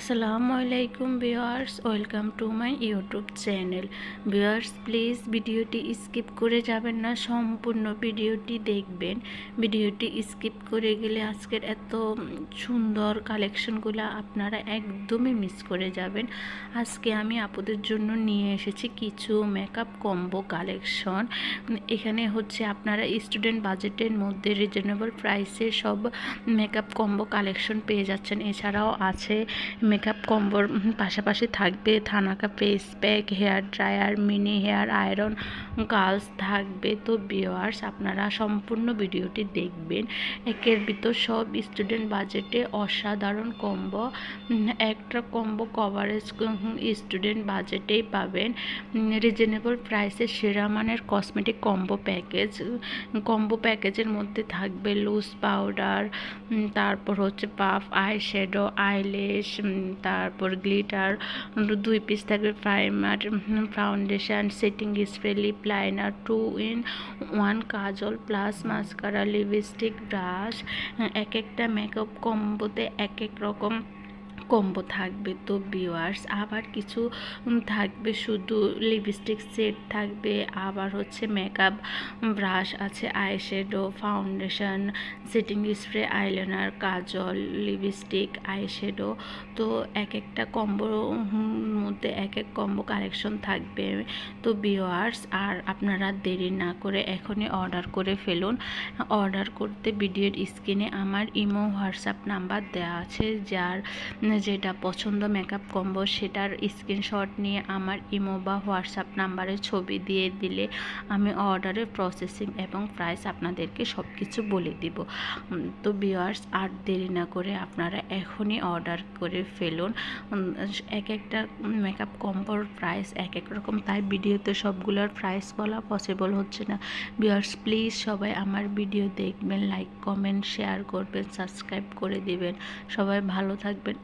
আসসালামু আলাইকুম viewers, welcome to my YouTube channel. Viewers, please ভিডিওটি স্কিপ করে যাবেন না, সম্পূর্ণ ভিডিওটি দেখবেন। ভিডিওটি স্কিপ করে গেলে আজকের এত সুন্দর কালেকশনগুলো আপনারা একদমই মিস করে যাবেন। আজকে আমি আপুদের জন্য নিয়ে এসেছি কিছু মেকআপ কম্বো কালেকশন। এখানে হচ্ছে আপনারা স্টুডেন্ট বাজেটের মধ্যে রিজনেবল প্রাইসে সব মেকআপ কম্বো কালেকশন পেয়ে যাচ্ছেন। এছাড়াও আছে মেকআপ কম্বোর পাশাপাশি থাকবে thanaka face pack hair dryer mini hair iron girls থাকবে। তো বিওয়ার্স আপনারা সম্পূর্ণ ভিডিওটি দেখবেন। একের ভিতর সব স্টুডেন্ট বাজেটে অসাধারণ কম্বো একটা কম্বো কভারেজ স্টুডেন্ট বাজেটেই পাবেন। রিজনেবল প্রাইসে সেরা মানের কসমেটিক কম্বো প্যাকেজ কম্বো প্যাকেজের মধ্যে থাকবে লুজ পাউডার তারপর হচ্ছে পাফ আই শ্যাডো আইলেশ তারপর গ্লিটার দুই পিস থাকবে primer foundation setting spray lip liner two in one Kajal plus mascara lipstick brush এক একটা মেকআপ কম্বোতে এক এক রকম কম্বো থাকবে তো বিওয়ার্স আবার কিছু থাকবে শুধু লিপস্টিক সেট থাকবে, আবার হচ্ছে মেকআপ ব্রাশ আছে eyeshadow foundation setting spray eyeliner কাজল লিপস্টিক আইশ্যাডো তো এক একটা কম্বোর মধ্যে এক এক কম্বো কালেকশন থাকবে তো বিওয়ার্স আর আপনারা দেরি না করে এখনই অর্ডার করে ফেলুন। অর্ডার করতে ভিডিওর স্ক্রিনে আমার ইমো, হোয়াটসঅ্যাপ নাম্বার দেওয়া আছে, যার যেটা পছন্দ মেকআপ কম্বো সেটার স্ক্রিনশট নিয়ে আমার ইমো বা হোয়াটসঅ্যাপ নাম্বারে ছবি দিয়ে দিলে আমি অর্ডারের প্রসেসিং এবং প্রাইস আপনাদেরকে সব কিছু বলে দিব। তো বিয়ার্স আর দেরি না করে আপনারা এখনই অর্ডার করে ফেলুন। এক একটা মেকআপ কম্বোর প্রাইস এক এক রকম, তাই ভিডিওতে সবগুলোর প্রাইস বলা পসিবল হচ্ছে না। বিয়ার্স প্লিজ সবাই আমার ভিডিও দেখবেন লাইক কমেন্ট শেয়ার করবেন সাবস্ক্রাইব করে দিবেন। সবাই ভালো থাকবেন।